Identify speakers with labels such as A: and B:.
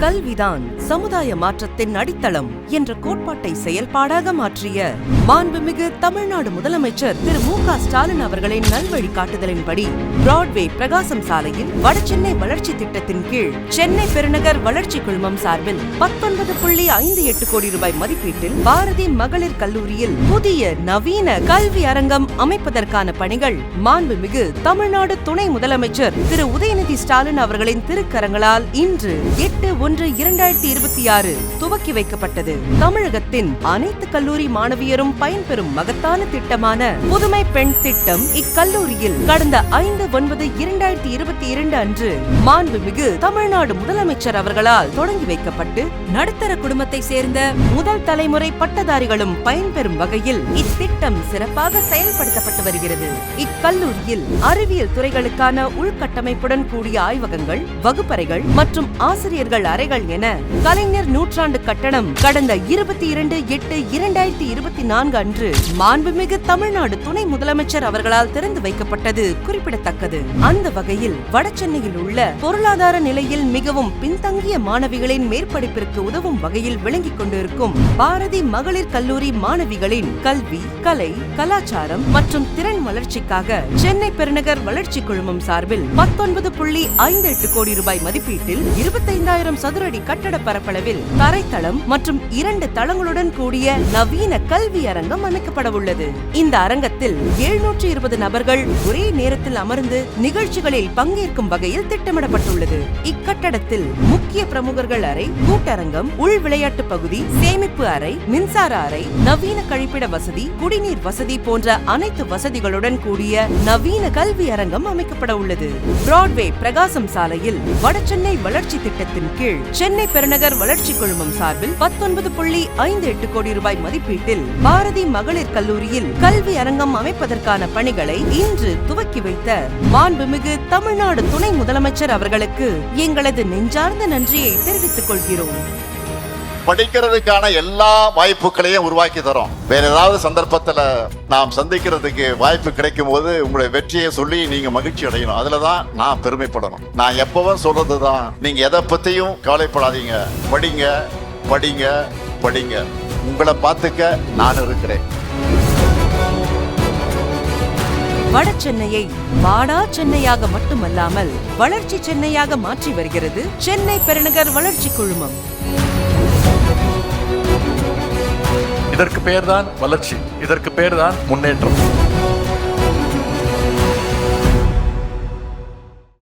A: கல்விதான் சமுதாய மாற்றத்தின் அடித்தளம் என்ற கோட்பாட்டை செயல்பாடாக மாற்றிய மாண்புமிகு தமிழ்நாடு முதலமைச்சர் திரு மு க ஸ்டாலின் அவர்களின் நல்வழி காட்டுதலின்படி பிராட்வே பிரகாசம் சாலையில் வடசென்னை வளர்ச்சி திட்டத்தின் கீழ் சென்னை பெருநகர் வளர்ச்சி குழுமம் சார்பில் பத்தொன்பது புள்ளி ஐந்து எட்டு கோடி ரூபாய் மதிப்பீட்டில் பாரதி மகளிர் கல்லூரியில் புதிய நவீன கல்வி அரங்கம் அமைப்பதற்கான பணிகள் மாண்புமிகு தமிழ்நாடு துணை முதலமைச்சர் திரு உதயநிதி ஸ்டாலின் அவர்களின் திருக்கரங்களால் இன்று எட்டு ஒன்று இரண்டாயிரத்தி இருபத்தி ஆறு துவக்கி வைக்கப்பட்டது. தமிழகத்தின் அனைத்து கல்லூரி மாணவியரும் பயன்பெறும் மகத்தான திட்டமான புதுமை பெண் திட்டம் இக்கல்லூரியில் கடந்த ஐந்து ஒன்பது இரண்டாயிரத்தி இருபத்தி இரண்டு அன்று மாண்புமிகு தமிழ்நாடு முதலமைச்சர் அவர்களால் தொடங்கி வைக்கப்பட்டு நடுத்தர குடும்பத்தை சேர்ந்த முதல் தலைமுறை பட்டதாரிகளும் பயன்பெறும் வகையில் இத்திட்டம் சிறப்பாக செயல்படுத்தப்பட்டு வருகிறது. இக்கல்லூரியில் அறிவியல் துறைகளுக்கான உள்கட்டமைப்புடன் கூடிய ஆய்வகங்கள் வகுப்பறைகள் மற்றும் ஆசிரியர்கள் அறைகள் என கலைஞர் நூற்றாண்டு கட்டணம் கடந்த இருபத்தி இரண்டு எட்டு இரண்டாயிரத்தி இருபத்தி நான்கு அன்று மாண்புமிகு தமிழ்நாடு துணை முதலமைச்சர் அவர்களால் திறந்து வைக்கப்பட்டது குறிப்பிடத்தக்கது. அந்த வகையில் வடசென்னையில் உள்ள பொருளாதார நிலையில் மிகவும் பின்தங்கிய மாணவிகளின் மேற்படிப்பிற்கு உதவும் வகையில் விளங்கிக் கொண்டிருக்கும் பாரதி மகளிர் கல்லூரி மாணவிகளின் கல்வி கலை கலாச்சாரம் மற்றும் திறன் வளர்ச்சிக்காக சென்னை பெருநகர் வளர்ச்சி குழுமம் சார்பில் பத்தொன்பது புள்ளி ஐந்து எட்டு கோடி ரூபாய் மதிப்பீட்டில் இருபத்தைந்தாயிரம் சதுரடி கட்டட பரப்பளவில் தரைத்தளம் மற்றும் இரண்டு தளங்களுடன் கூடிய நவீன கல்வி அரங்கம் அமைக்கப்பட உள்ளது. இந்த அரங்கத்தில் எழுநூற்றி இருபது நபர்கள் ஒரே நேரத்தில் அமர்ந்து நிகழ்ச்சிகளில் பங்கேற்கும் வகையில் திட்டமிடப்பட்டுள்ளது. இக்கட்டடத்தில் முக்கிய பிரமுகர்கள் அறை கூட்டரங்கம் உள் விளையாட்டு பகுதி சேமிப்பு அறை மின்சார அறை நவீன கழிப்பிட வசதி குடிநீர் வசதி போன்ற அனைத்து வசதிகளுடன் கூடிய நவீன கல்வி அரங்கம் அமைக்கப்பட உள்ளது. பிராட்வே பிரகாசம் சாலையில் வடசென்னை வளர்ச்சி திட்டத்தின் கீழ் சென்னை பெருநகர் வளர்ச்சி குழுமம் சார்பில் பத்தொன்பது புள்ளி ஐந்து எட்டு கோடி ரூபாய் மதிப்பீட்டில் பாரதி மகளிர் கல்லூரியில் கல்வி அரங்கம் அமைப்பதற்கான பணிகளை இன்று துவக்கி வைத்த மாண்புமிகு தமிழ்நாடு துணை முதலமைச்சர் அவர்களுக்கு எங்களது நெஞ்சார்ந்த நன்றியை தெரிவித்துக் கொள்கிறோம்.
B: படிக்கிறதுக்கான எல்லா வாய்ப்புகளையும் உருவாக்கி தரோம். வேற ஏதாவது சந்தர்ப்பத்தில் நாம் சந்திக்கிறதுக்கு வாய்ப்பு கிடைக்கும் போது உங்களுடைய வெற்றியை சொல்லி நீங்க மகிழ்ச்சி அடையணும். அதுலதான் நான் பெருமைப்படணும். நான் எப்பவும் சொல்றதுதான் நீங்க எதை பத்தியும் கவலைப்படாதீங்க. படிங்க படிங்க படிங்க. உங்களை பார்த்துக்க நான் இருக்கிறேன்.
A: வடசென்னையை வாடா சென்னையாக மட்டுமல்லாமல் வளர்ச்சி சென்னையாக மாற்றி வருகிறது சென்னை பெருநகர் வளர்ச்சி குழுமம்.
C: இதற்கு பெயர்தான் வளர்ச்சி இதற்கு பெயர்தான் முன்னேற்றம்.